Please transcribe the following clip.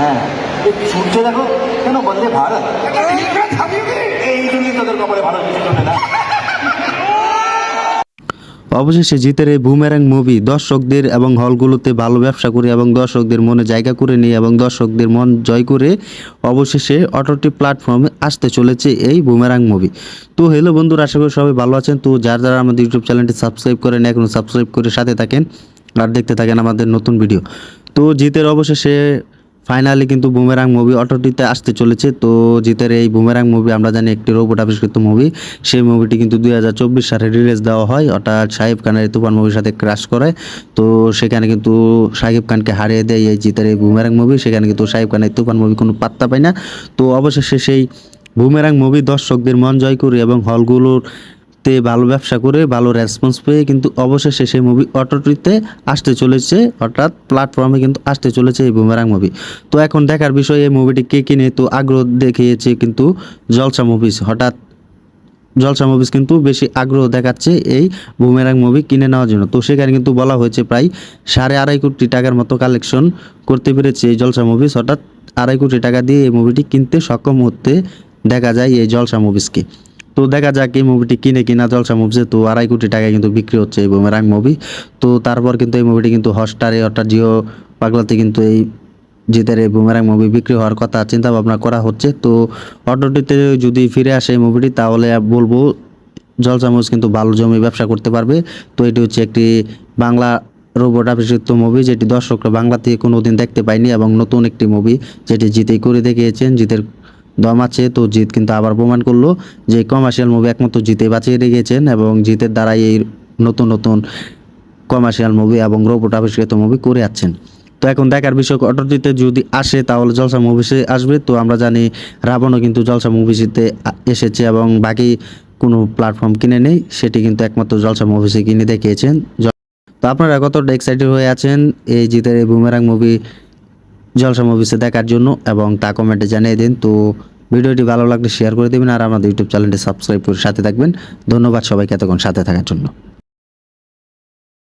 হ্যাঁ। সূর্য দেখো, কেন ভারত? এই জন্যই তোদের কপালে ভারত না। অবশেষে জিতের এই বুমেরাং মুভি দর্শকদের এবং হলগুলোতে ভালো ব্যবসা করে এবং দর্শকদের মনে জায়গা করে নিয়ে এবং দর্শকদের মন জয় করে অবশেষে অটোটি প্ল্যাটফর্মে আসতে চলেছে এই বুমেরাং মুভি। তো হ্যালো বন্ধুরা, আশা করি সবাই ভালো আছেন। তো যার যারা আমাদের ইউটিউব চ্যানেলটি সাবস্ক্রাইব করেন এখনও সাবস্ক্রাইব করে সাথে থাকেন আর দেখতে থাকেন আমাদের নতুন ভিডিও। তো জিতের অবশেষে ফাইনালি কিন্তু বুমেরাং মুভি অটোটিতে আসতে চলেছে। তো জিতের এই বুমেরাং মুভি আমরা জানি একটি রোবট আবিষ্কৃত মুভি সেই মুভিটি কিন্তু দুই হাজার চব্বিশ সালে রিলিজ দেওয়া হয়। অর্থাৎ সাহেব খানের তুফান মুভির সাথে ক্রাশ করে। তো সেখানে কিন্তু সাহেব খানকে হারিয়ে দেয় এই জিতের এই বুমেরাং মুভি সেখানে কিন্তু সাহেব খানের তুফান মুভি কোনো পাত্তা পায় না। তো অবশেষে সেই বুমেরাং মুভি দর্শকদের মন জয় করে এবং হলগুলোর তে ভালো ব্যবসা করে, ভালো রেসপন্স পেয়ে কিন্তু অবশেষে সেই মুভি অটোটিতে আসতে চলেছে। অর্থাৎ প্ল্যাটফর্মে কিন্তু আসতে চলেছে এই বুমেরাং মুভি তো এখন দেখার বিষয়, এই মুভিটি কে কিনে? তো আগ্রহ দেখিয়েছে কিন্তু জলসা মুভিজ হঠাৎ জলসা মুভিজ কিন্তু বেশি আগ্রহ দেখাচ্ছে এই বুমেরাং মুভি কিনে নেওয়ার জন্য। তো সেখানে কিন্তু বলা হয়েছে প্রায় সাড়ে আড়াই কোটি টাকার মতো কালেকশন করতে পেরেছে এই জলসা মুভিজ হঠাৎ আড়াই কোটি টাকা দিয়ে এই মুভিটি কিনতে সক্ষম হতে দেখা যায় এই জলসা মুভিজকে তো দেখা যাক এই মুভিটি কিনে কিনা, জলসা মুভিজে তো আড়াই কোটি টাকায় কিন্তু বিক্রি হচ্ছে এই বুমেরাং মুভি তো তারপর কিন্তু এই মুভিটি কিন্তু হটস্টারে অর্থাৎ জিও পাগলাতে কিন্তু এই জিতের এই বুমেরাং মুভি বিক্রি হওয়ার কথা চিন্তা ভাবনা করা হচ্ছে। তো অটোটিতে যদি ফিরে আসে এই মুভিটি তাহলে বলব জলসা মুভিজ কিন্তু ভালো জমি ব্যবসা করতে পারবে। তো এটি হচ্ছে একটি বাংলা রোবট আবিষ্কৃত মুভি যেটি দর্শকরা বাংলাতে কোনোদিন দেখতে পায়নি এবং নতুন একটি মুভি যেটি জিতেই করে দেখিয়েছেন। জিতের দম আছে, তো জিত কিন্তু আবার প্রমাণ করল যে কমার্শিয়াল মুভি একমাত্র জিতে বাঁচিয়ে রেখেছেন এবং জিতের দ্বারাই এই নতুন নতুন কমার্শিয়াল মুভি এবং রোবট আবিষ্কৃত মুভি করে যাচ্ছেন তো এখন দেখার বিষয় অটোটিতে যদি আসে তাহলে জলসা মুভিসে আসবে, তো আমরা জানি রাবণও কিন্তু জলসা মুভিসিতে এসেছে এবং বাকি কোনো প্ল্যাটফর্ম কিনে নেই, সেটি কিন্তু একমাত্র জলসা মুভিসে কিনে দেখিয়েছেন। তো আপনারা কতটা এক্সাইটেড হয়ে আছেন এই জিতের এই বুমেরাং মুভি জলসা মুভিসে দেখার জন্য এবং তা কমেন্টে জানিয়ে দিন। তো ভিডিওটি ভালো লাগলে শেয়ার করে দেবেন আর আমাদের ইউটিউব চ্যানেলটি সাবস্ক্রাইব করে সাথে থাকবেন। ধন্যবাদ সবাইকে এতক্ষণ সাথে থাকার জন্য।